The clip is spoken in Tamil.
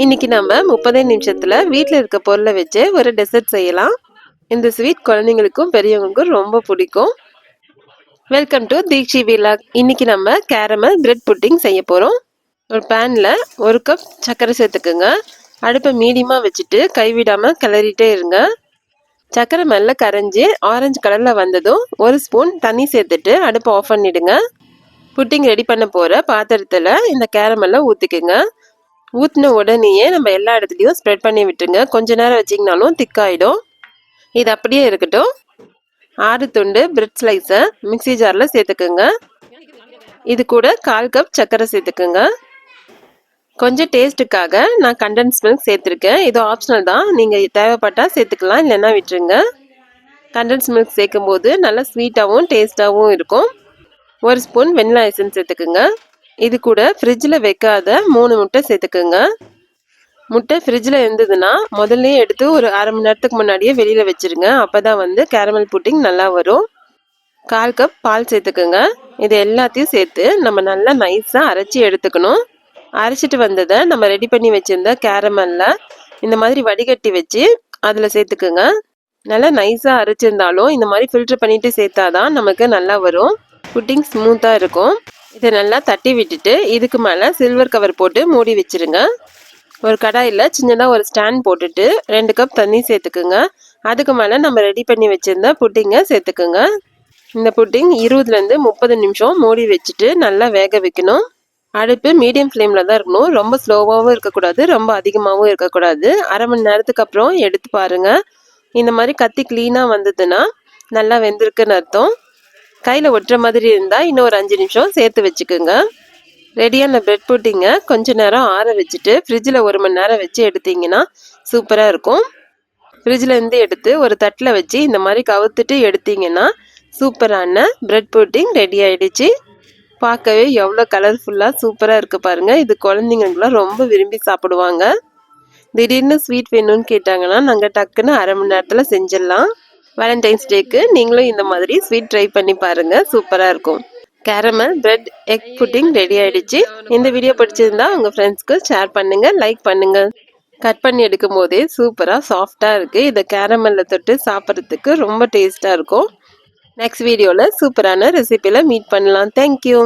இன்னைக்கு நம்ம முப்பதே நிமிஷத்துல வீட்டில் இருக்க பொருளை வச்சு ஒரு டெசர்ட் செய்யலாம். இந்த ஸ்வீட் குழந்தைங்களுக்கும் பெரியவங்களுக்கும் ரொம்ப பிடிக்கும். வெல்கம் டு தீக்ஷி விலாக் இன்னைக்கு நம்ம கேரமல் பிரெட் புட்டிங் செய்ய போகிறோம் ஒரு பேனில் ஒரு கப் சர்க்கரை சேர்த்துக்குங்க. அடுப்பை மீடியமாக வச்சுட்டு கைவிடாமல் கிளறிட்டே இருங்க. சர்க்கரை மெல்ல கரைஞ்சி ஆரஞ்சு கலரில் வந்ததும் ஒரு ஸ்பூன் தண்ணி சேர்த்துட்டு அடுப்பை ஆஃப் பண்ணிடுங்க. புட்டிங் ரெடி பண்ண போகிற பாத்திரத்தில் இந்த கேரமெல்லாம் ஊற்றிக்குங்க ஊற்றின உடனேயே நம்ம எல்லா இடத்துலையும் ஸ்ப்ரெட் பண்ணி விட்டுருங்க. கொஞ்ச நேரம் வச்சிங்கனாலும் திக்காயிடும். இது அப்படியே இருக்கட்டும். ஆறு துண்டு பிரெட் ஸ்லைஸை மிக்சி ஜாரில் சேர்த்துக்குங்க. இது கூட கால் கப் சர்க்கரை சேர்த்துக்குங்க. கொஞ்சம் டேஸ்ட்டுக்காக நான் கண்டன்ஸ் மில்க் சேர்த்துருக்கேன். இது ஆப்ஷனல் தான். நீங்கள் தேவைப்பட்டால் சேர்த்துக்கலாம் இல்லைன்னா விட்டுருங்க. கண்டன்ஸ் மில்க் சேர்க்கும் போது நல்லா ஸ்வீட்டாகவும் டேஸ்ட்டாகவும் இருக்கும். ஒரு ஸ்பூன் வெண்ணிலா எசன்ஸ் சேர்த்துக்குங்க. இது கூட ஃப்ரிட்ஜில் வைக்காத மூணு முட்டை சேர்த்துக்குங்க. முட்டை ஃப்ரிட்ஜில் இருந்ததுன்னா முதல்லையே எடுத்து ஒரு அரை மணி நேரத்துக்கு முன்னாடியே வெளியில் வச்சுருங்க. அப்போ தான் வந்து கேரமல் புட்டிங் நல்லா வரும். கால் கப் பால் சேர்த்துக்குங்க. இது எல்லாத்தையும் சேர்த்து நம்ம நல்லா நைஸாக அரைச்சி எடுத்துக்கணும். அரைச்சிட்டு வந்ததை நம்ம ரெடி பண்ணி வச்சுருந்த கேரமலில் இந்த மாதிரி வடிகட்டி வச்சு அதில் சேர்த்துக்குங்க. நல்லா நைஸாக அரைச்சிருந்தாலும் இந்த மாதிரி ஃபில்டர் பண்ணிவிட்டு சேர்த்தாதான் நமக்கு நல்லா வரும். புட்டிங் ஸ்மூத்தாக இருக்கும். இதை நல்லா தட்டி விட்டுட்டு இதுக்கு மேலே சில்வர் கவர் போட்டு மூடி வச்சுருங்க. ஒரு கடாயில் சின்னதாக ஒரு ஸ்டாண்ட் போட்டுட்டு ரெண்டு கப் தண்ணி சேர்த்துக்குங்க. அதுக்கு மேலே நம்ம ரெடி பண்ணி வச்சுருந்த புட்டிங்கை சேர்த்துக்குங்க. இந்த புட்டிங் இருபதுலேருந்து முப்பது நிமிஷம் மூடி வச்சுட்டு நல்லா வேக வைக்கணும். அடுப்பு மீடியம் ஃப்ளேமில் தான் இருக்கணும். ரொம்ப ஸ்லோவாகவும் இருக்கக்கூடாது ரொம்ப அதிகமாகவும் இருக்கக்கூடாது. அரை மணி நேரத்துக்கு அப்புறம் எடுத்து பாருங்கள் இந்த மாதிரி கத்தி க்ளீனாக வந்ததுன்னா நல்லா வெந்திருக்குன்னு அர்த்தம். கையில் ஒட்டுற மாதிரி இருந்தால் இன்னும் ஒரு அஞ்சு நிமிஷம் சேர்த்து வச்சுக்கோங்க. ரெடியான பிரெட் புட்டிங்க. கொஞ்ச நேரம் ஆற வச்சுட்டு ஃப்ரிட்ஜில் ஒரு மணி நேரம் வச்சு எடுத்தீங்கன்னா சூப்பராக இருக்கும். ஃப்ரிட்ஜில் இருந்து எடுத்து ஒரு தட்டில் வச்சு இந்த மாதிரி கவுத்துட்டு எடுத்தீங்கன்னா சூப்பரான பிரெட் புட்டிங் ரெடி ஆகிடுச்சு பார்க்கவே எவ்வளோ கலர்ஃபுல்லாக சூப்பராக இருக்குது பாருங்கள் இது குழந்தைங்களுக்குலாம் ரொம்ப விரும்பி சாப்பிடுவாங்க. திடீர்னு ஸ்வீட் வேணும்னு கேட்டாங்கன்னா நாங்கள் டக்குன்னு அரை மணி நேரத்தில் செஞ்சிடலாம். வேலண்டைன்ஸ் டேக்கு நீங்களும் இந்த மாதிரி ஸ்வீட் ட்ரை பண்ணி பாருங்கள் சூப்பராக இருக்கும். Caramel bread egg pudding ready ஆயிடுச்சு. இந்த வீடியோ பிடிச்சிருந்தா உங்கள் ஃப்ரெண்ட்ஸ்க்கு ஷேர் பண்ணுங்கள் லைக் பண்ணுங்கள் கட் பண்ணி எடுக்கும் போதே சூப்பராக சாஃப்டாக இருக்குது இதை கேரமலில் தொட்டு சாப்பிட்றதுக்கு ரொம்ப டேஸ்ட்டாக இருக்கும். நெக்ஸ்ட் வீடியோவில் சூப்பரான ரெசிபியில் மீட் பண்ணலாம். தேங்க்யூ